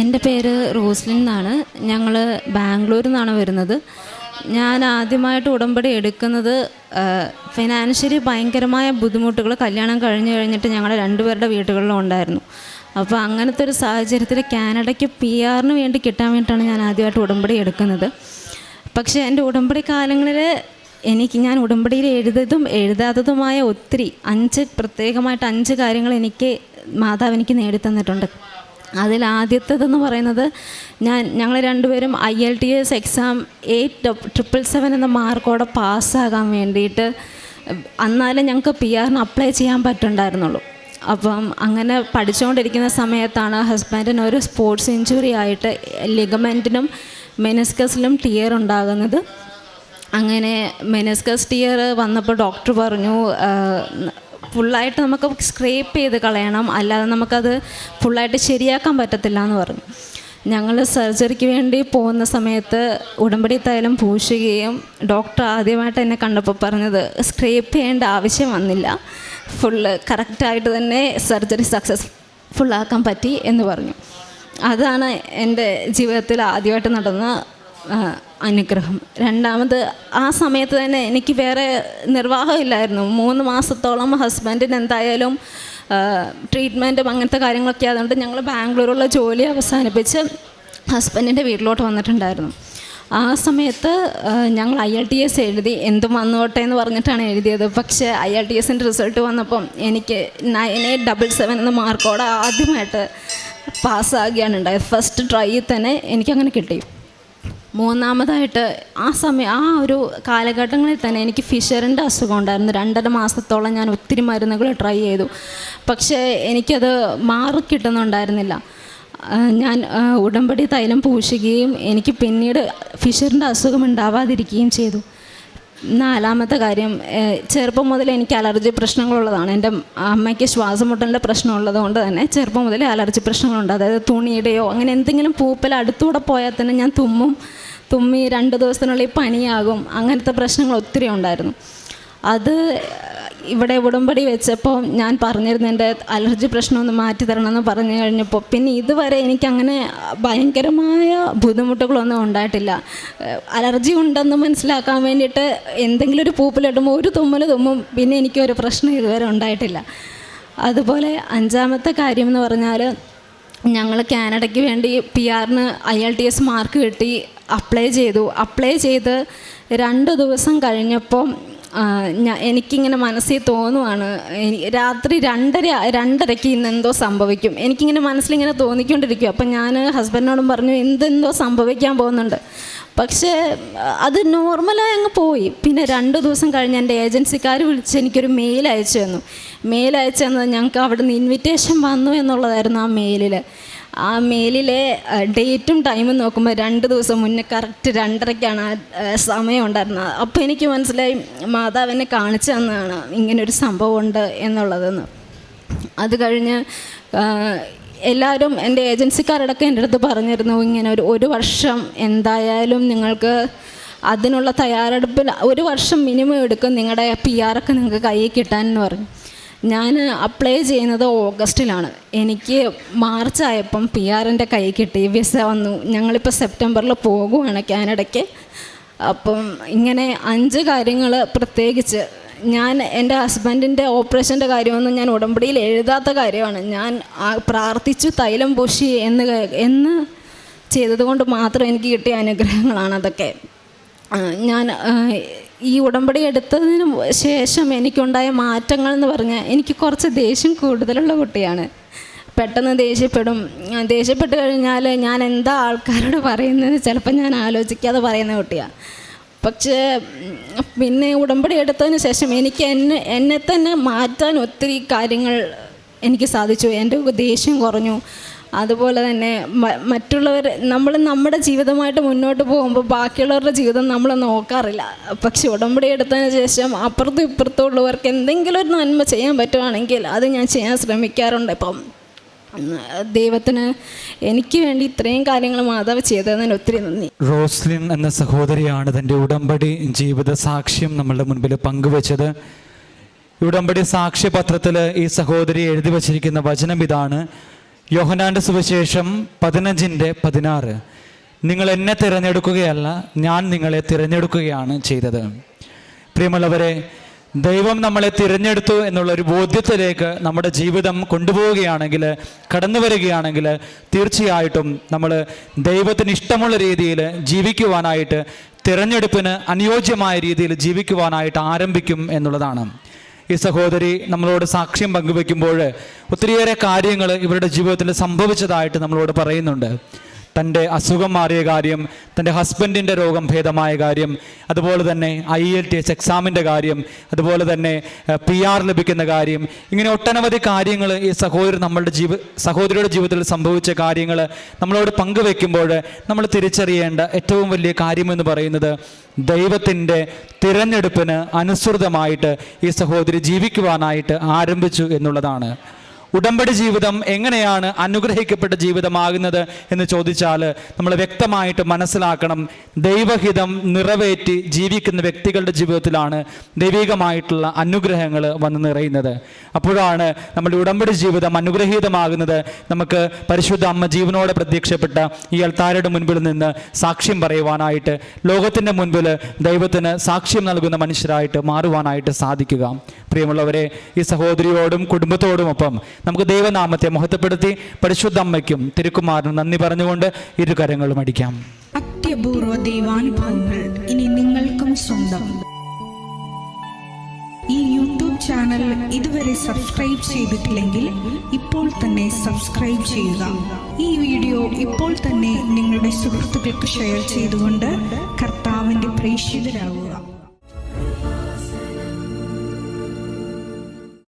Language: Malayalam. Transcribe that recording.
എന്റെ പേര് റോസ്ലിൻ എന്നാണ്. ഞങ്ങൾ ബാംഗ്ലൂരിൽ നിന്നാണ് വരുന്നത്. ഞാൻ ആദ്യമായിട്ട് ഉടമ്പടി എടുക്കുന്നത് ഫിനാൻഷ്യലി ഭയങ്കരമായ ബുദ്ധിമുട്ടുകൾ കല്യാണം കഴിഞ്ഞു കഴിഞ്ഞിട്ട് ഞങ്ങളുടെ രണ്ടുപേരുടെ വീടുകളിലും ഉണ്ടായിരുന്നു. അപ്പോൾ അങ്ങനത്തെ ഒരു സാഹചര്യത്തിൽ കാനഡയ്ക്ക് പി ആറിന് വേണ്ടി കിട്ടാൻ വേണ്ടിയിട്ടാണ് ഞാൻ ആദ്യമായിട്ട് ഉടമ്പടി എടുക്കുന്നത്. പക്ഷേ എന്റെ ഉടമ്പടി കാലങ്ങളിൽ എനിക്ക് ഞാൻ ഉടമ്പടിയിൽ എഴുതതും എഴുതാത്തതുമായ ഒത്തിരി അഞ്ച് പ്രത്യേകമായിട്ട് അഞ്ച് കാര്യങ്ങൾ എനിക്ക് മാതാവ് എനിക്ക് നേടിത്തന്നിട്ടുണ്ട്. അതിൽ ആദ്യത്തേതെന്ന് പറയുന്നത് ഞാൻ ഞങ്ങൾ രണ്ടുപേരും IELTS exam eight triple seven എന്ന മാർക്കോടെ പാസ്സാകാൻ വേണ്ടിയിട്ട് എന്നാലും ഞങ്ങൾക്ക് പി ആറിന് അപ്ലൈ ചെയ്യാൻ പറ്റുണ്ടായിരുന്നുള്ളൂ. അപ്പം അങ്ങനെ പഠിച്ചുകൊണ്ടിരിക്കുന്ന സമയത്താണ് ഹസ്ബൻഡിന് ഒരു സ്പോർട്സ് ഇഞ്ചുറി ആയിട്ട് ലിഗമെന്റിനും മെനസ്കസിലും ടിയർ ഉണ്ടാകുന്നത്. അങ്ങനെ മെനസ്കസ് ടിയർ വന്നപ്പോൾ ഡോക്ടർ പറഞ്ഞു ഫുള്ളായിട്ട് നമുക്ക് സ്ക്രേപ്പ് ചെയ്ത് കളയണം. അല്ലാതെ നമുക്കത് ഫുള്ളായിട്ട് ശരിയാക്കാൻ പറ്റത്തില്ല എന്ന് പറഞ്ഞു. ഞങ്ങൾ സർജറിക്ക് വേണ്ടി പോകുന്ന സമയത്ത് ഉടമ്പടി തൈലം പൂശുകയും ഡോക്ടർ ആദ്യമായിട്ട് എന്നെ കണ്ടപ്പോൾ പറഞ്ഞത് സ്ക്രേപ്പ് ചെയ്യേണ്ട ആവശ്യം വന്നില്ല. ഫുള്ള് കറക്റ്റായിട്ട് തന്നെ സർജറി സക്സസ്ഫുള്ളാക്കാൻ പറ്റി എന്ന് പറഞ്ഞു. അതാണ് എന്റെ ജീവിതത്തിൽ ആദ്യമായിട്ട് നടന്ന അനുഗ്രഹം. രണ്ടാമത് ആ സമയത്ത് തന്നെ എനിക്ക് വേറെ നിർവാഹമില്ലായിരുന്നു. മൂന്ന് മാസത്തോളം ഹസ്ബൻഡിന് എന്തായാലും ട്രീറ്റ്മെന്റും അങ്ങനത്തെ കാര്യങ്ങളൊക്കെ ആയതുകൊണ്ട് ഞങ്ങൾ ബാംഗ്ലൂരുള്ള ജോലി അവസാനിപ്പിച്ച് ഹസ്ബൻഡിന്റെ വീട്ടിലോട്ട് വന്നിട്ടുണ്ടായിരുന്നു. ആ സമയത്ത് ഞങ്ങൾ ഐ എൽ ടി എസ് എഴുതി എന്തും വന്നോട്ടെ എന്ന് പറഞ്ഞിട്ടാണ് എഴുതിയത്. പക്ഷേ ഐ എൽ ടി എസിന്റെ റിസൾട്ട് വന്നപ്പം എനിക്ക് നയൻ എയ്റ്റ് ഡബിൾ സെവൻ എന്ന മാർക്കോടെ ആദ്യമായിട്ട് പാസ്സാകുകയാണ് ഉണ്ടായത്. ഫസ്റ്റ് ട്രൈയിൽ തന്നെ എനിക്കങ്ങനെ കിട്ടി. മൂന്നാമതായിട്ട് ആ സമയം ആ ഒരു കാലഘട്ടങ്ങളിൽ തന്നെ എനിക്ക് ഫിഷറിന്റെ അസുഖം ഉണ്ടായിരുന്നു. രണ്ടര മാസത്തോളം ഞാൻ ഒത്തിരി മരുന്നുകൾ ട്രൈ ചെയ്തു. പക്ഷേ എനിക്കത് മാറി കിട്ടുന്നുണ്ടായിരുന്നില്ല. ഞാൻ ഉടമ്പടി തൈലം പൂശുകയും എനിക്ക് പിന്നീട് ഫിഷറിന്റെ അസുഖം ഉണ്ടാവാതിരിക്കുകയും ചെയ്തു. നാലാമത്തെ കാര്യം ചെറുപ്പം മുതൽ എനിക്ക് അലർജി പ്രശ്നങ്ങളുള്ളതാണ്. എന്റെ അമ്മയ്ക്ക് ശ്വാസമുട്ടലിന്റെ പ്രശ്നമുള്ളത് കൊണ്ട് തന്നെ ചെറുപ്പം മുതലേ അലർജി പ്രശ്നങ്ങളുണ്ട്. അതായത് തുണിയുടെയോ അങ്ങനെ എന്തെങ്കിലും പൂപ്പൽ അടുത്തൂടെ പോയാൽ തന്നെ ഞാൻ തുമ്മും തുമ്മി രണ്ട് ദിവസത്തിനുള്ളിൽ പനിയാകും അങ്ങനത്തെ പ്രശ്നങ്ങൾ ഒത്തിരി ഉണ്ടായിരുന്നു. അത് ഇവിടെ ഉടമ്പടി വെച്ചപ്പോൾ ഞാൻ പറഞ്ഞിരുന്നു എന്റെ അലർജി പ്രശ്നമൊന്ന് മാറ്റി തരണമെന്ന് പറഞ്ഞു കഴിഞ്ഞപ്പോൾ പിന്നെ ഇതുവരെ എനിക്കങ്ങനെ ഭയങ്കരമായ ബുദ്ധിമുട്ടുകളൊന്നും ഉണ്ടായിട്ടില്ല. അലർജി ഉണ്ടെന്ന് മനസ്സിലാക്കാൻ വേണ്ടിയിട്ട് എന്തെങ്കിലും ഒരു പൂപ്പിലിടുമ്പോൾ ഒരു തുമ്മൽ തുമ്മും പിന്നെ എനിക്കൊരു പ്രശ്നം ഇതുവരെ ഉണ്ടായിട്ടില്ല. അതുപോലെ അഞ്ചാമത്തെ കാര്യം എന്ന് പറഞ്ഞാൽ ഞങ്ങൾ കാനഡയ്ക്ക് വേണ്ടി പി ആറിന് I L T S mark കിട്ടി അപ്ലൈ ചെയ്തു. അപ്ലൈ ചെയ്ത് രണ്ട് ദിവസം കഴിഞ്ഞപ്പം ഞാൻ ഞാ എനിക്കിങ്ങനെ മനസ്സിൽ തോന്നുവാണ് രാത്രി രണ്ടര രണ്ടരയ്ക്ക് ഇന്ന് എന്തോ സംഭവിക്കും. എനിക്കിങ്ങനെ മനസ്സിലിങ്ങനെ തോന്നിക്കൊണ്ടിരിക്കും. അപ്പം ഞാൻ ഹസ്ബൻഡിനോടും പറഞ്ഞു എന്തെന്തോ സംഭവിക്കാൻ പോകുന്നുണ്ട്. പക്ഷേ അത് നോർമലായി അങ്ങ് പോയി. പിന്നെ രണ്ട് ദിവസം കഴിഞ്ഞ് എന്റെ ഏജൻസിക്കാർ വിളിച്ച് എനിക്കൊരു മെയിൽ അയച്ചു തന്നു. മെയിൽ അയച്ചു തന്നത് ഞങ്ങൾക്ക് അവിടെ നിന്ന് ഇൻവിറ്റേഷൻ വന്നു എന്നുള്ളതായിരുന്നു ആ മെയിലിൽ ആ മെയിലിലെ ഡേറ്റും ടൈമും നോക്കുമ്പോൾ രണ്ട് ദിവസം മുന്നേ കറക്റ്റ് രണ്ടരയ്ക്കാണ് ആ സമയം ഉണ്ടായിരുന്നത്. അപ്പോൾ എനിക്ക് മനസ്സിലായി മാതാവിനെ കാണിച്ചു തന്നതാണ്. ഇങ്ങനൊരു സംഭവമുണ്ട് എന്നുള്ളതെന്ന്. അത് കഴിഞ്ഞ് എല്ലാവരും എന്റെ ഏജൻസിക്കാരടക്കം എന്റെ അടുത്ത് പറഞ്ഞിരുന്നു ഇങ്ങനെ ഒരു ഒരു വർഷം എന്തായാലും നിങ്ങൾക്ക് അതിനുള്ള തയ്യാറെടുപ്പിൽ ഒരു വർഷം മിനിമം എടുക്കും നിങ്ങളുടെ പി ആറൊക്കെ നിങ്ങൾക്ക് കയ്യിൽ കിട്ടാൻ എന്ന് പറഞ്ഞു. ഞാൻ അപ്ലൈ ചെയ്യുന്നത് ഓഗസ്റ്റിലാണ്. എനിക്ക് മാർച്ച് ആയപ്പം പി ആറിന്റെ കൈ കിട്ടി വിസ വന്നു. ഞങ്ങളിപ്പോൾ സെപ്റ്റംബറിൽ പോകുവാണ് കാനഡയ്ക്ക്. അപ്പം ഇങ്ങനെ അഞ്ച് കാര്യങ്ങൾ പ്രത്യേകിച്ച് ഞാൻ എന്റെ ഹസ്ബൻഡിന്റെ ഓപ്പറേഷന്റെ കാര്യമൊന്നും ഞാൻ ഉടമ്പടിയിൽ എഴുതാത്ത കാര്യമാണ്. ഞാൻ പ്രാർത്ഥിച്ചു തൈലം പൂശി എന്ന് എന്ന് ചെയ്തതുകൊണ്ട് മാത്രം എനിക്ക് കിട്ടിയ അനുഗ്രഹങ്ങളാണ് അതൊക്കെ. ഞാൻ ഈ ഉടമ്പടി എടുത്തതിന് ശേഷം എനിക്കുണ്ടായ മാറ്റങ്ങൾ എന്ന് പറഞ്ഞാൽ എനിക്ക് കുറച്ച് ദേഷ്യം കൂടുതലുള്ള കുട്ടിയാണ്. പെട്ടെന്ന് ദേഷ്യപ്പെടും. ദേഷ്യപ്പെട്ട് കഴിഞ്ഞാൽ ഞാൻ എന്താ ആൾക്കാരോട് പറയുന്നത് ചിലപ്പോൾ ഞാൻ ആലോചിക്കാതെ പറയുന്ന കുട്ടിയാണ് പക്ഷേ പിന്നെ ഉടമ്പടി എടുത്തതിന് ശേഷം എനിക്ക് എന്നെ എന്നെ തന്നെ മാറ്റാൻ ഒത്തിരി കാര്യങ്ങൾ എനിക്ക് സാധിച്ചു. എന്റെ ദേഷ്യം കുറഞ്ഞു. അതുപോലെ തന്നെ മറ്റുള്ളവർ നമ്മൾ നമ്മുടെ ജീവിതമായിട്ട് മുന്നോട്ട് പോകുമ്പോൾ ബാക്കിയുള്ളവരുടെ ജീവിതം നമ്മൾ നോക്കാറില്ല. പക്ഷെ ഉടമ്പടി എടുത്തതിന് ശേഷം അപ്പുറത്തും ഇപ്പുറത്തുള്ളവർക്ക് എന്തെങ്കിലും ഒരു നന്മ ചെയ്യാൻ പറ്റുവാണെങ്കിൽ അത് ഞാൻ ചെയ്യാൻ ശ്രമിക്കാറുണ്ട് ഇപ്പം. ദൈവത്തിന് എനിക്ക് വേണ്ടി ഇത്രയും കാര്യങ്ങൾ മാതാവ് ചെയ്തതിന് ഒത്തിരി നന്ദി. റോസ്ലിൻ എന്ന സഹോദരിയാണ് തന്റെ ഉടമ്പടി ജീവിത സാക്ഷ്യം നമ്മളുടെ മുൻപിൽ പങ്കുവച്ചത്. ഉടമ്പടി സാക്ഷ്യപത്രത്തിൽ ഈ സഹോദരി എഴുതി വച്ചിരിക്കുന്ന വചനം ഇതാണ്. യോഹനാന്റെ സുവിശേഷം പതിനഞ്ചിന്റെ പതിനാറ്. നിങ്ങൾ എന്നെ തിരഞ്ഞെടുക്കുകയല്ല ഞാൻ നിങ്ങളെ തിരഞ്ഞെടുക്കുകയാണ് ചെയ്തത്. പ്രിയമുള്ളവരെ ദൈവം നമ്മളെ തിരഞ്ഞെടുത്തു എന്നുള്ള ഒരു ബോധ്യത്തിലേക്ക് നമ്മുടെ ജീവിതം കൊണ്ടുപോവുകയാണെങ്കിൽ കടന്നു വരികയാണെങ്കിൽ തീർച്ചയായിട്ടും നമ്മൾ ദൈവത്തിന് ഇഷ്ടമുള്ള രീതിയിൽ ജീവിക്കുവാനായിട്ട് തിരഞ്ഞെടുപ്പിന് അനുയോജ്യമായ രീതിയിൽ ജീവിക്കുവാനായിട്ട് ആരംഭിക്കും എന്നുള്ളതാണ്. ഈ സഹോദരി നമ്മളോട് സാക്ഷ്യം പങ്കുവെക്കുമ്പോൾ ഒത്തിരിയേറെ കാര്യങ്ങൾ ഇവരുടെ ജീവിതത്തിൽ സംഭവിച്ചതായിട്ട് നമ്മളോട് പറയുന്നുണ്ട്. തന്റെ അസുഖം മാറിയ കാര്യം തന്റെ ഹസ്ബൻഡിന്റെ രോഗം ഭേദമായ കാര്യം അതുപോലെ തന്നെ ഐ എൽ ടി എസ് എക്സാമിന്റെ കാര്യം അതുപോലെ തന്നെ പി ആർ ലഭിക്കുന്ന കാര്യം ഇങ്ങനെ ഒട്ടനവധി കാര്യങ്ങൾ ഈ സഹോദരൻ നമ്മളുടെ ജീവ സഹോദരിയുടെ ജീവിതത്തിൽ സംഭവിച്ച കാര്യങ്ങൾ നമ്മളോട് പങ്കുവെക്കുമ്പോൾ നമ്മൾ തിരിച്ചറിയേണ്ട ഏറ്റവും വലിയ കാര്യമെന്ന് പറയുന്നത് ദൈവത്തിന്റെ തിരഞ്ഞെടുപ്പിന് അനുസൃതമായിട്ട് ഈ സഹോദരി ജീവിക്കുവാനായിട്ട് ആരംഭിച്ചു എന്നുള്ളതാണ്. ഉടമ്പടി ജീവിതം എങ്ങനെയാണ് അനുഗ്രഹിക്കപ്പെട്ട ജീവിതമാകുന്നത് എന്ന് ചോദിച്ചാൽ നമ്മൾ വ്യക്തമായിട്ട് മനസ്സിലാക്കണം. ദൈവഹിതം നിറവേറ്റി ജീവിക്കുന്ന വ്യക്തികളുടെ ജീവിതത്തിലാണ് ദൈവികമായിട്ടുള്ള അനുഗ്രഹങ്ങൾ വന്ന് നിറയുന്നത്. അപ്പോഴാണ് നമ്മുടെ ഉടമ്പടി ജീവിതം അനുഗ്രഹീതമാകുന്നത്. നമുക്ക് പരിശുദ്ധ അമ്മ ജീവനോടെ പ്രത്യക്ഷപ്പെട്ട ഈ അൾത്താരയുടെ മുൻപിൽ നിന്ന് സാക്ഷ്യം പറയുവാനായിട്ട് ലോകത്തിന്റെ മുൻപിൽ ദൈവത്തിന് സാക്ഷ്യം നൽകുന്ന മനുഷ്യരായിട്ട് മാറുവാനായിട്ട് സാധിക്കുക. പ്രിയമുള്ളവരെ ഈ സഹോദരിയോടും കുടുംബത്തോടുമൊപ്പം നമുക്ക് ദൈവനാമത്തെ മഹത്വപ്പെടുത്തി പരിശുദ്ധ അമ്മയ്ക്കും തിരുക്കുമാറിനും നന്ദി പറഞ്ഞുകൊണ്ട് ഇരു കരങ്ങളും അടിക്കാം. അത്യപൂർവ ദൈവാനുഭവങ്ങൾ ഇനി നിങ്ങൾക്കും സ്വന്തം. ഈ യൂട്യൂബ് ചാനൽ ഇതുവരെ സബ്സ്ക്രൈബ് ചെയ്തിട്ടില്ലെങ്കിൽ ഇപ്പോൾ തന്നെ സബ്സ്ക്രൈബ് ചെയ്യുക. ഈ വീഡിയോ ഇപ്പോൾ തന്നെ നിങ്ങളുടെ സുഹൃത്തുക്കൾക്ക് ഷെയർ ചെയ്തുകൊണ്ട് കർത്താവിന്റെ പ്രേക്ഷിതരാകുക.